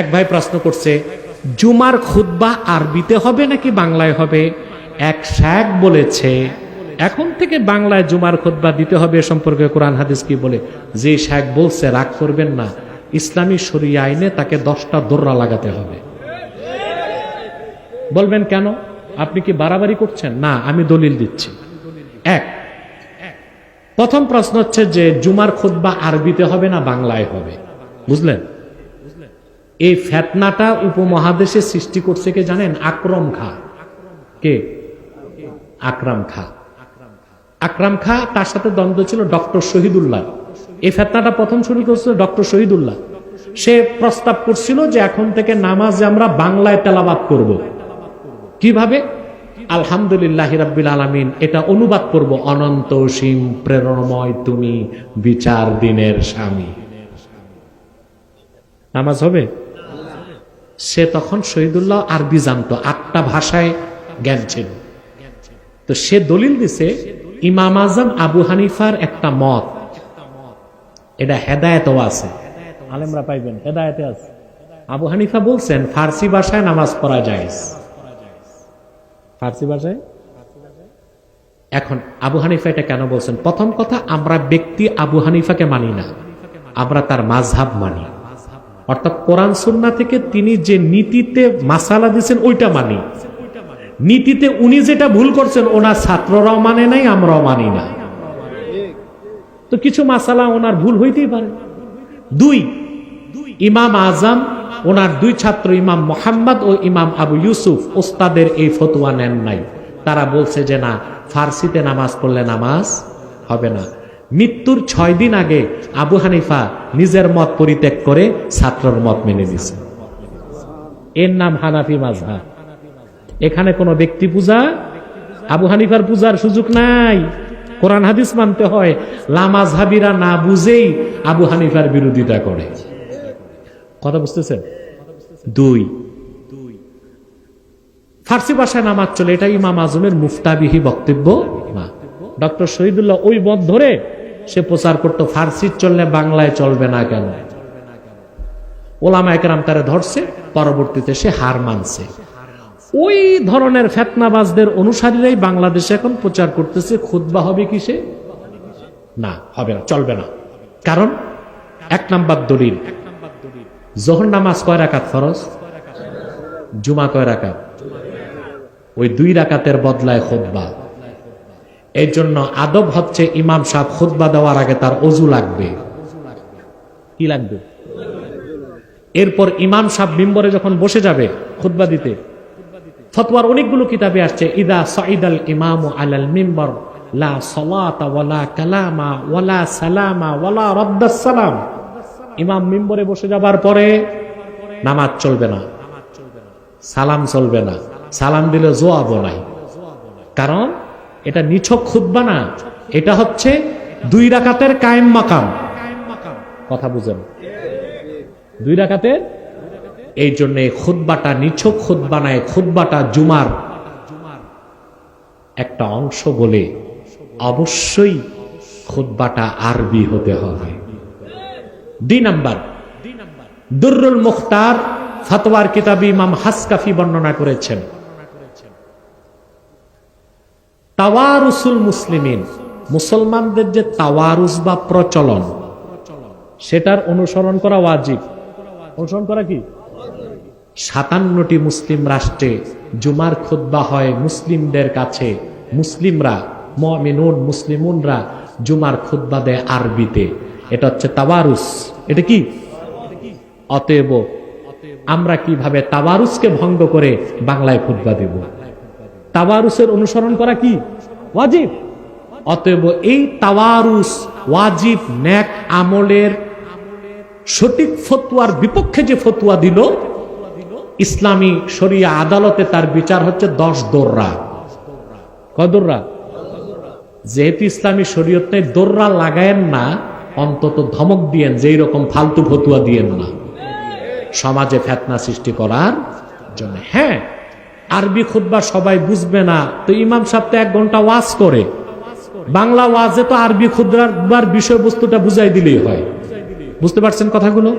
এক ভাই প্রশ্ন করছে, জুমার খুতবা আরবিতে হবে নাকি বাংলায় হবে? এক শেখ বলেছে, এখন থেকে বাংলায় জুমার খুতবা দিতে হবে সম্পর্কে কোরআন হাদিস কি বলে? যে শেখ বলছে, রাগ করবেন না, ইসলামী শরিয়া আইনে তাকে দশটা দোররা লাগাতে হবে। বলবেন কেন? আপনি কি বাড়াবাড়ি করছেন? না, আমি দলিল দিচ্ছি। এক, প্রথম প্রশ্ন হচ্ছে যে, জুমার খুতবা আরবিতে হবে না বাংলায় হবে? বুঝলেন? এই ফেতনাটা উপমহাদেশে সৃষ্টি করছে কে জানেন? আক্রম খা। কে? আকরাম খা। আকরাম খা, তার সাথে দ্বন্দ্ব ছিল ডক্টর শহীদুল্লাহ। এই ফেতনাটা প্রথম শুরু করছিল ডক্টর শহীদুল্লাহ। সে প্রস্তাব করছিল যে এখন থেকে নামাজে আমরা বাংলায় তেলাবাদ করব। কীভাবে? আলহামদুলিল্লাহ রাব্বিল আলামিন, এটা অনুবাদ করব, অনন্ত সীম প্রেরণময় তুমি বিচার দিনের স্বামী। নামাজ হবে? সে তখন শহীদুল্লাহ আরবি জানতো আটটা ভাষায় জ্ঞান ছিল। তো সে দলিল দিছে ইমাম আজম আবু হানিফার একটা মত। এটা হেদায়তও আছে। আলেমরা পাইবেন হেদায়তে আছে। আবু হানিফা বলছেন ফার্সি ভাষায় নামাজ পড়া যায় ফার্সি ভাষায়? এখন আবু হানিফা এটা কেন বলছেন? প্রথম কথা আমরা ব্যক্তি আবু হানিফাকে মানি না। আমরা তার মাঝহাব মানি। অর্থাৎ কোরআন সুন্না থেকে তিনি যে নীতিতে মাসালা দিয়েছেন, ওইটা মানি। নীতিতে উনি যেটা ভুল করছেন, ওনার ছাত্ররাও মানে নাই, আমরাও মানি না। তো কিছু মাসালা ওনার ভুল হইতেই পারে। দুই, ইমাম আজম, ওনার দুই ছাত্র, ইমাম মোহাম্মদ ও ইমাম আবু ইউসুফ, ওস্তাদের এই ফতোয়া নেন নাই। তারা বলছে যে না, ফার্সিতে নামাজ পড়লে নামাজ হবে না। মৃত্যুর ছয় দিন আগে আবু হানিফা নিজের মত পরিত্যাগ করে ছাত্রর মত মেনে দিছে এর নাম হানাফি মাজহা এখানে কোনো ব্যক্তি পূজা, আবু হানিফার পূজার সুযোগ নাই। কোরআন হাদিস মানতে হয় লামাজহাবিরা না বুঝেই আবু হানিফার বিরোধিতা করে। কথা বুঝতেছেন? দুই। ফার্সি ভাষায় নামাজ চলে, এটা ইমাম আজমের মুফতাবিহি বক্তব্য। ডক্টর শহীদুল্লাহ ওই মত ধরে সে প্রচার করতো ফার্সি চললে বাংলায় চলবে না কেন? ওলামা একরাম তারা ধরছে, পরবর্তীতে সে হার মানছে। ওই ধরনের ফেতনাবাজদের অনুসারীরাই বাংলাদেশে এখন প্রচার করতেছে খুদ্া হবে কি সে? না, হবে না, চলবে না। কারণ, এক নাম্বার দলিল, জোহর নামাজ কয় রাকাত ফরজ? জুমা কয় রাকাত? ওই দুই রাকাতের বদলায় খুদ্া এই জন্য আদব হচ্ছে ইমাম সাহ খুদ্া দেওয়ার আগে তার অজু লাগবে। কি লাগবে? এরপর ইমাম সাহ মিম্বরে যখন বসে যাবে খুদ্া দিতে ফতোয়ার অনেকগুলো কিতাবে আসছে ইদা সাইদ আল ইমাম আলাল মিম্বর লা সলাতা ওয়ালা কালামা ওয়ালা সালামা ওয়ালা রদ্দাস সালাম। ইমাম মিম্বরে বসে যাবার পরে নামাজ চলবে না সালাম চলবে না সালাম দিলে জোয়াবো নাই। কারণ এটা নিছক খুদ্া না। এটা হচ্ছে দুই রাকাতের কায়েম মাকাম। কথা বুঝেন? দুই রাকাতের? এই জন্য খুদ্বাটা নিছক খুদ্া নাই খুদ্বাটা জুমার। একটা অংশ বলে অবশ্যই খুদ্বাটা আরবি হতে হবে। দুই নাম্বার, দুর্রুল মুখতার ফাতোয়ার কিতাবি ইমাম হাসকাফি বর্ণনা করেছেন। তাওয়ারুসুল মুসলিমিন, মুসলমানদের যে তাওয়ারুস বা প্রচলন, সেটার অনুসরণ করা ওয়াজিব। অনুসরণ করা কি? সাতান্নটি মুসলিম রাষ্ট্রে জুমার খুদ্া হয় মুসলিমদের কাছে। মুসলিমরা, মমিনুন, মুসলিমুনরা জুমার খুদ্া দেয় আরবিতে। এটা হচ্ছে তাওয়ারুস। এটা কি? অতএব আমরা কীভাবে তাওয়ারুসকে ভঙ্গ করে বাংলায় খুদ্া দেব? তাওয়ারুসের অনুসরণ করা কি? ওয়াজিব। অতএব এই তাওয়ারুস ওয়াজিব ন্যাক আমলের সঠিক ফতুয়ার বিপক্ষে যে ফতুয়া দিল, ইসলামী শরিয়া আদালতে তার বিচার হচ্ছে দশ দোররা। কদররা যেহেতু ইসলামী শরীয়ত দোররা লাগায়েন না, অন্তত ধমক দিয়েন, যেই রকম ফালতু ফতুয়া দিয়েন না। সমাজে ফেতনা সৃষ্টি করার জন্য। হ্যাঁ আরবি খুদ্া সবাই বুঝবে না। তো ইমাম সাহেব এক ঘণ্টা ওয়াজ করে। বাংলা ওয়াজে তো আরবি খুদ্ার বিষয়বস্তুটা বুঝাই দিলেই হয়। বুঝতে পারছেন কথাগুলো?